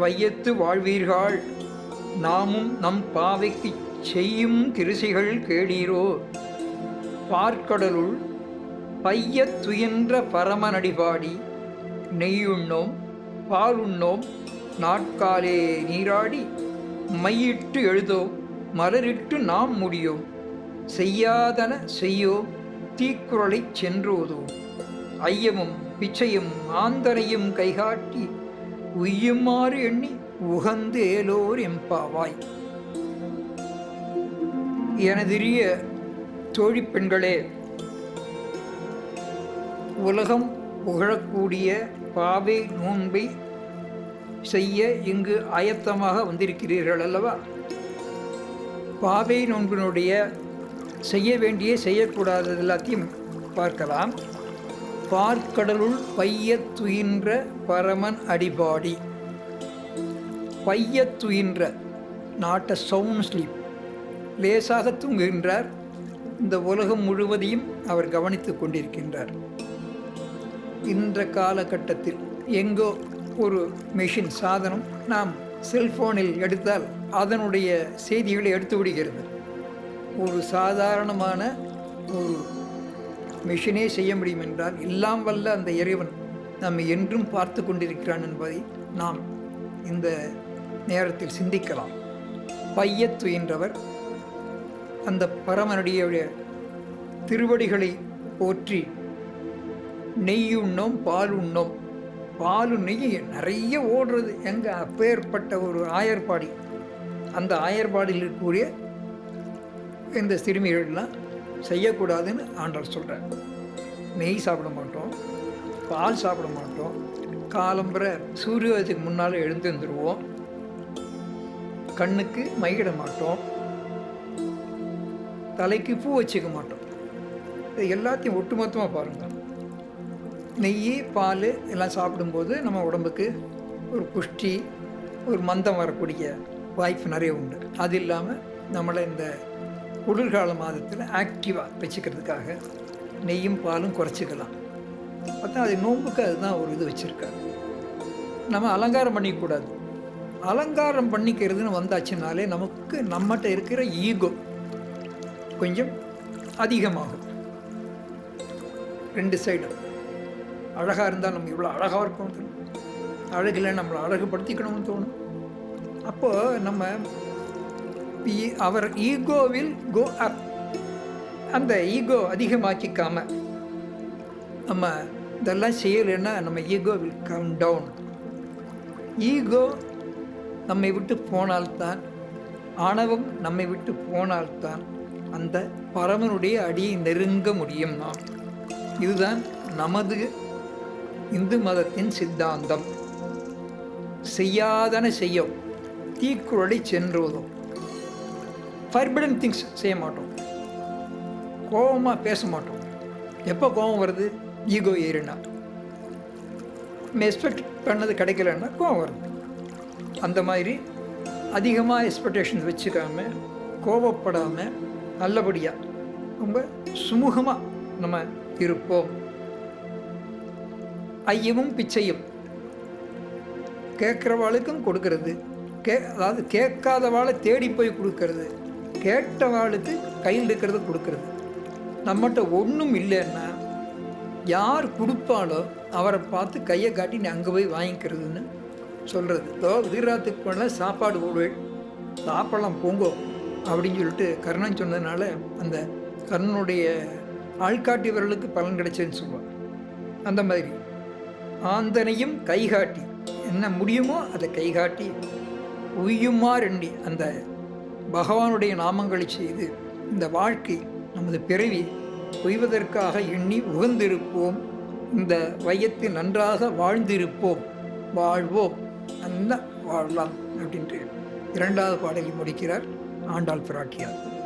வையத்து வாழ்வீர்கள். நாமும் நம் பாவைக்கு செய்யும் கிருசிகள் கேளீரோ. பார்க்கடலுள் பையத் துயின்ற பரமனடிபாடி நெய்யுண்ணோம் பாலுண்ணோம் நாட்காலே நீராடி மையிட்டு எழுதோம் மலரிட்டு நாம் முடியோம். செய்யாதன செய்யோம் தீக்குறளைச் சென்றோதோம். ஐயமும் பிச்சையும் ஆந்தரையும் கைகாட்டி உய்யுமாறு எண்ணி உகந்து ஏலோர் எம்பாவாய் எனதிரிய தோழி பெண்களே உலகம் புகழக்கூடிய பாவை நோன்பை செய்ய இங்கு ஆயத்தமாக வந்திருக்கிறீர்கள் அல்லவா? பாவை நோன்பினுடைய செய்ய வேண்டிய செய்யக்கூடாதது எல்லாத்தையும் பார்க்கலாம். பார்க்கடலுள் பையத் துயின்ற பரமன் அடிபாடி. பையத் துயின்ற நாட் அ சவுண்ட் ஸ்லீப். லேசாக தூங்குகின்றார். இந்த உலகம் முழுவதையும் அவர் கவனித்து கொண்டிருக்கின்றார். இந்த காலகட்டத்தில் எங்கோ ஒரு மெஷின் சாதனம் நாம் செல்ஃபோனில் எடுத்தால் அதனுடைய செய்திகளை எடுத்து விடுகிறது ஒரு சாதாரணமான ஒரு மிஷினே செய்ய முடியும் என்றால் எல்லாம் வல்ல அந்த இறைவன் நம்மை என்றும் பார்த்து கொண்டிருக்கிறான் என்பதை நாம் இந்த நேரத்தில் சிந்திக்கலாம். பையத் துயின்றவர் அந்த பரமனுடைய திருவடிகளை போற்றி நெய் உண்ணோம் பால் உண்ணோம் பால் நெய் நிறைய ஓடுறது. எங்கே அப்பேற்பட்ட ஒரு ஆயர்பாடி. அந்த ஆயர்பாடியில் இருக்கக்கூடிய இந்த சிறுமிகள்லாம் செய்யக்கூடாதுன்னு ஆண்டவர் சொல்கிறார் நெய் சாப்பிட மாட்டோம் பால் சாப்பிட மாட்டோம். காலம்புரை சூரியத்துக்கு முன்னால் எழுந்து கண்ணுக்கு மையிட மாட்டோம். தலைக்கு பூ வச்சுக்க மாட்டோம். இது எல்லாத்தையும் ஒட்டுமொத்தமாக பாருங்கள் நெய் பால் எல்லாம் சாப்பிடும்போது நம்ம உடம்புக்கு ஒரு புஷ்டி ஒரு மந்தம் வரக்கூடிய வாய்ப்பு நிறைய உண்டு. அது இல்லாமல் நம்மளை இந்த குளிர்கால மாதத்தில் ஆக்டிவாக வச்சுக்கிறதுக்காக நெய்யும் பாலும் குறைச்சிக்கலாம். பார்த்தா அது நோன்புக்கு அதுதான் ஒரு இது வச்சுருக்காங்க நம்ம அலங்காரம் பண்ணிக்கூடாது அலங்காரம் பண்ணிக்கிறதுன்னு வந்தாச்சுனாலே நமக்கு நம்மகிட்ட இருக்கிற ஈகோ கொஞ்சம் அதிகமாகும். ரெண்டு சைடும் அழகாக இருந்தால் நம்ம இவ்வளோ அழகாக இருக்கணும் தோணும். அழகில் நம்மளை அழகுபடுத்திக்கணும்னு தோணும். அப்போது நம்ம அவர் ஈகோவில் கோ அப் அந்த ஈகோ அதிகமாக்கிக்காம நம்ம இதெல்லாம் செய்யலைன்னா நம்ம ego will come down ego நம்மை விட்டு போனால்தான் ஆணவம் நம்மை விட்டு போனால்தான் அந்த பரமனுடைய அடியை நெருங்க முடியும் நாம். இதுதான் நமது இந்து மதத்தின் சித்தாந்தம். செய்யாதன செய்யும். தீக்குறளை சென்றுவதும் ஃபர்பிடன் திங்ஸ் செய்ய மாட்டோம். கோபமாக பேச மாட்டோம். எப்போ கோபம் வருது? ஈகோ ஏறினா. நம்ம எக்ஸ்பெக்ட் பண்ணது கிடைக்கலன்னா கோபம் வருது. அந்த மாதிரி அதிகமாக எக்ஸ்பெக்டேஷன்ஸ் வச்சுக்காம கோபப்படாமல் நல்லபடியாக ரொம்ப சுமூகமாக நம்ம இருப்போம். ஐயமும் பிச்சையும். கேட்குறவாளுக்கும் கொடுக்கறது. கே அதாவது கேட்காதவாளை தேடி போய் கொடுக்கறது. கேட்டவாளுக்கு கையில் இருக்கிறத கொடுக்கறது. நம்மகிட்ட ஒன்றும் இல்லைன்னா யார் கொடுப்பாலோ அவரை பார்த்து கையை காட்டி நீ அங்கே போய் வாங்கிக்கிறதுன்னு சொல்கிறது இதோ குஜராத்துக்கு போனால் சாப்பாடு போடுவேன் சாப்பிடலாம் போங்கோ அப்படின்னு சொல்லிட்டு கர்ணன் சொன்னதுனால அந்த கர்ணனுடைய ஆள்காட்டியவர்களுக்கு பலன் கிடைச்சதுன்னு சொல்லுவாள் அந்த மாதிரி ஆந்தனையும் கைகாட்டி என்ன முடியுமோ அதை கைகாட்டி உய்யுமாறெண்ணி அந்த பகவானுடைய நாமங்களை செய்து இந்த வாழ்க்கை நமது பிறவி உய்வதற்காக எண்ணி உகந்திருப்போம். இந்த வையத்தில் நன்றாக வாழ்ந்திருப்போம். வாழ்வோம். நல்லா வாழலாம் அப்படின்ட்டு இரண்டாவது பாடலில் முடிக்கிறார் ஆண்டாள் பிராட்டியார்